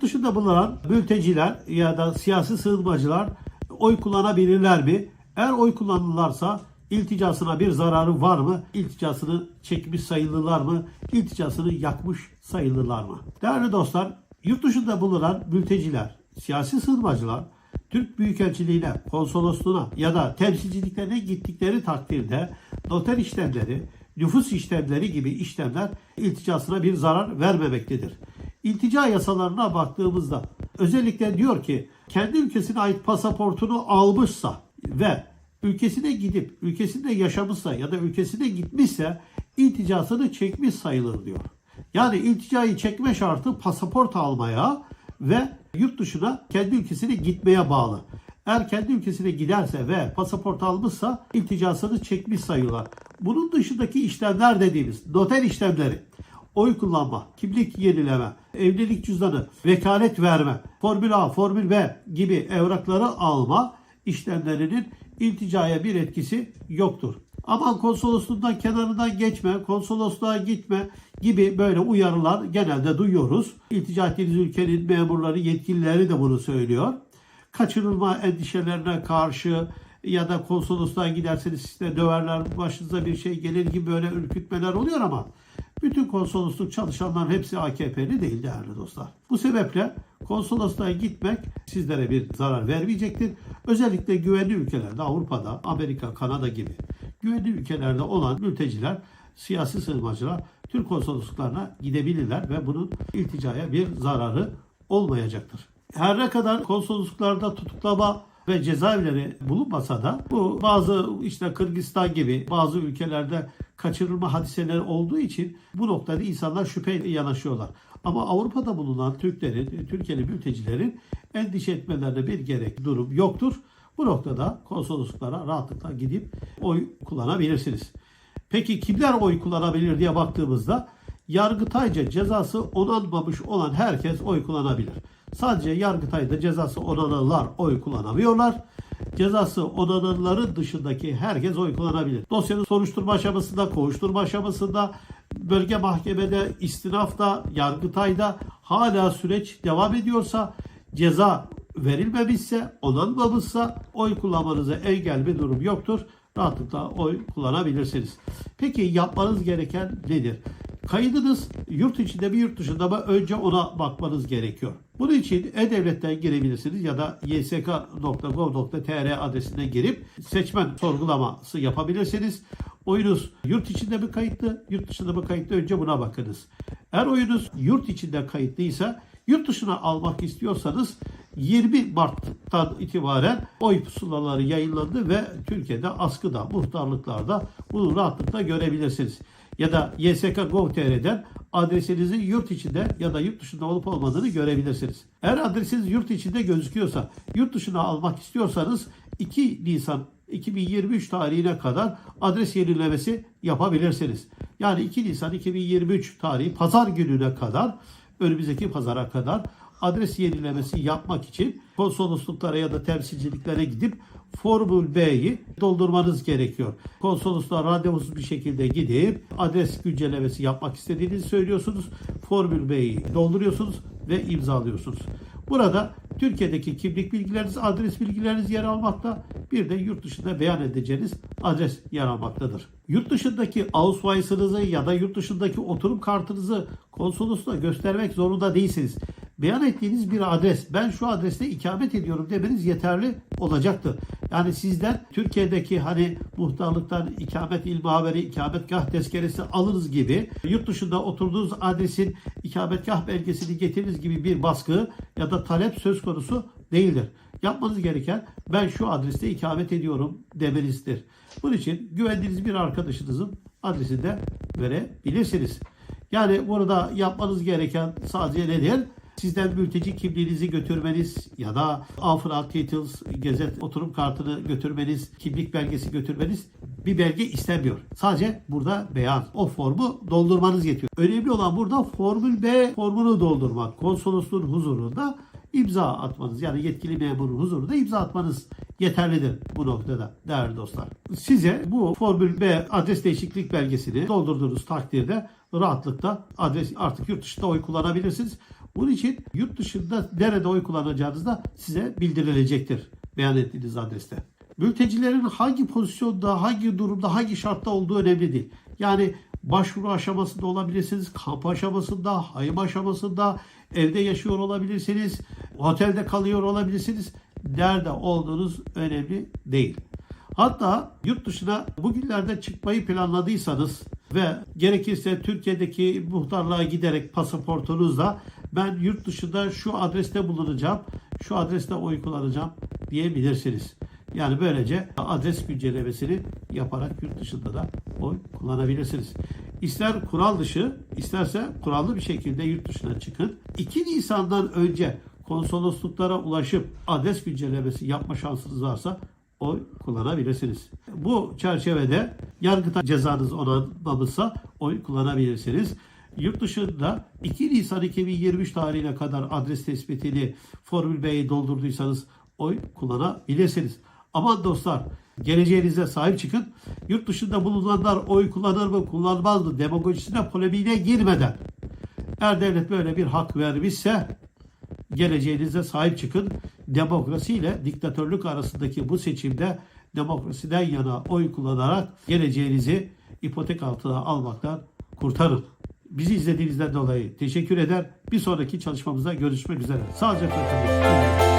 dışında bulunan mülteciler ya da siyasi sığınmacılar oy kullanabilirler mi? Eğer oy kullanırlarsa ilticasına bir zararı var mı? İlticasını çekmiş sayılırlar mı? İlticasını yakmış sayılırlar mı? Değerli dostlar, yurt dışında bulunan mülteciler, siyasi sığınmacılar Türk Büyükelçiliğine, konsolosluğuna ya da temsilciliklerine gittikleri takdirde noter işlemleri, nüfus işlemleri gibi işlemler ilticasına bir zarar vermemektedir. İltica yasalarına baktığımızda özellikle diyor ki kendi ülkesine ait pasaportunu almışsa ve ülkesine gidip ülkesinde yaşamışsa ya da ülkesine gitmişse ilticasını çekmiş sayılır diyor. Yani ilticayı çekme şartı pasaport almaya ve yurt dışına kendi ülkesine gitmeye bağlı. Eğer kendi ülkesine giderse ve pasaport almışsa ilticasını çekmiş sayıyorlar. Bunun dışındaki işlemler dediğimiz noter işlemleri, oy kullanma, kimlik yenileme, evlilik cüzdanı, vekalet verme, Formül A, Formül B gibi evrakları alma işlemlerinin ilticaya bir etkisi yoktur. Aman konsolosluğundan kenarından geçme, konsolosluğa gitme gibi böyle uyarılar genelde duyuyoruz. İltica ettiğiniz ülkenin memurları, yetkilileri de bunu söylüyor. Kaçırılma endişelerine karşı ya da konsolosluğa giderseniz size döverler, başınıza bir şey gelir gibi böyle ürkütmeler oluyor ama bütün konsolosluk çalışanların hepsi AKP'li değil değerli dostlar. Bu sebeple konsolosluğa gitmek sizlere bir zarar vermeyecektir. Özellikle güvenli ülkelerde Avrupa'da, Amerika, Kanada gibi güvenli ülkelerde olan mülteciler, siyasi sığınmacılar Türk konsolosluklarına gidebilirler ve bunun ilticaya bir zararı olmayacaktır. Her ne kadar konsolosluklarda tutuklama ve cezaevleri bulunmasa da bu bazı işte Kırgızistan gibi bazı ülkelerde kaçırılma hadiseleri olduğu için bu noktada insanlar şüpheyle yanaşıyorlar. Ama Avrupa'da bulunan Türklerin, Türkiye'li mültecilerin endişe etmelerine bir gerek durum yoktur. Bu noktada konsolosluklara rahatlıkla gidip oy kullanabilirsiniz. Peki kimler oy kullanabilir diye baktığımızda Yargıtayca cezası onanmamış olan herkes oy kullanabilir. Sadece Yargıtay'da cezası onananlar oy kullanamıyorlar. Cezası onananların dışındaki herkes oy kullanabilir. Dosyanın soruşturma aşamasında, kovuşturma aşamasında, bölge mahkemede, istinafta, Yargıtay'da hala süreç devam ediyorsa ceza verilmemişse, onanmamışsa oy kullanmanıza engel bir durum yoktur. Rahatlıkla oy kullanabilirsiniz. Peki yapmanız gereken nedir? Kaydınız yurt içinde mi yurt dışında mı önce ona bakmanız gerekiyor. Bunun için E-Devlet'ten girebilirsiniz ya da ysk.gov.tr adresine girip seçmen sorgulaması yapabilirsiniz. Oyunuz yurt içinde mi kayıtlı, yurt dışında mı kayıtlı önce buna bakınız. Eğer oyunuz yurt içinde kayıtlıysa yurt dışına almak istiyorsanız 20 Mart'tan itibaren oy pusulaları yayınlandı ve Türkiye'de askıda, muhtarlıklarda bunu rahatlıkla görebilirsiniz. Ya da ysk.gov.tr'den adresinizin yurt içinde ya da yurt dışında olup olmadığını görebilirsiniz. Eğer adresiniz yurt içinde gözüküyorsa, yurt dışına almak istiyorsanız 2 Nisan 2023 tarihine kadar adres yenilemesi yapabilirsiniz. Yani 2 Nisan 2023 tarihi pazar gününe kadar önümüzdeki pazara kadar adres yenilemesi yapmak için konsolosluklara ya da temsilciliklere gidip Formül B'yi doldurmanız gerekiyor. Konsolosluğa randevusuz bir şekilde gidip adres güncellemesi yapmak istediğinizi söylüyorsunuz. Formül B'yi dolduruyorsunuz ve imzalıyorsunuz. Burada Türkiye'deki kimlik bilgileriniz, adres bilgileriniz yer almakta. Bir de yurt dışında beyan edeceğiniz adres yer almaktadır. Yurt dışındaki Ausweis'ınızı ya da yurt dışındaki oturum kartınızı konsolosluğa göstermek zorunda değilsiniz. Beyan ettiğiniz bir adres, ben şu adreste ikamet ediyorum demeniz yeterli olacaktır. Yani sizden Türkiye'deki hani muhtarlıktan ikamet ilmi haberi, ikametgah tezkeresi alırız gibi yurt dışında oturduğunuz adresin ikametgah belgesini getiririz gibi bir baskı ya da talep söz konusu değildir. Yapmanız gereken ben şu adreste ikamet ediyorum demenizdir. Bunun için güvendiğiniz bir arkadaşınızın adresini de verebilirsiniz. Yani burada yapmanız gereken sadece nedir? Sizden mülteci kimliğinizi götürmeniz ya da Afra Titles, Gezet oturum kartını götürmeniz, kimlik belgesi götürmeniz bir belge istemiyor. Sadece burada beyan. O formu doldurmanız yetiyor. Önemli olan burada Formül B formunu doldurmak. Konsolosluğun huzurunda imza atmanız yani yetkili memurun huzurunda imza atmanız yeterlidir bu noktada değerli dostlar. Size bu Formül B adres değişiklik belgesini doldurduğunuz takdirde rahatlıkla adres artık yurt dışında oy kullanabilirsiniz. Bunun için yurt dışında nerede oy kullanacağınız da size bildirilecektir beyan ettiğiniz adreste. Mültecilerin hangi pozisyonda, hangi durumda, hangi şartta olduğu önemli değil. Yani başvuru aşamasında olabilirsiniz, kamp aşamasında, hayım aşamasında, evde yaşıyor olabilirsiniz, otelde kalıyor olabilirsiniz. Nerede olduğunuz önemli değil. Hatta yurt dışına bugünlerde çıkmayı planladıysanız ve gerekirse Türkiye'deki muhtarlığa giderek pasaportunuzla ben yurt dışında şu adreste bulunacağım, şu adreste oy kullanacağım diyebilirsiniz. Yani böylece adres güncellemesini yaparak yurt dışında da oy kullanabilirsiniz. İster kural dışı, isterse kurallı bir şekilde yurt dışına çıkın. 2 Nisan'dan önce konsolosluklara ulaşıp adres güncellemesi yapma şansınız varsa oy kullanabilirsiniz. Bu çerçevede yargıta cezanız onanmamışsa oy kullanabilirsiniz. Yurt dışında 2 Nisan 2023 tarihine kadar adres tespitini Formül B'yi doldurduysanız oy kullanabilirsiniz. Aman dostlar geleceğinize sahip çıkın. Yurt dışında bulunanlar oy kullanır mı kullanmaz mı demagojisine polemiğine girmeden eğer devlet böyle bir hak vermişse geleceğinize sahip çıkın. Demokrasi ile diktatörlük arasındaki bu seçimde demokrasiden yana oy kullanarak geleceğinizi ipotek altına almaktan kurtarın. Bizi izlediğinizden dolayı teşekkür eder. Bir sonraki çalışmamızda görüşmek üzere. Sağlıcakla kalın.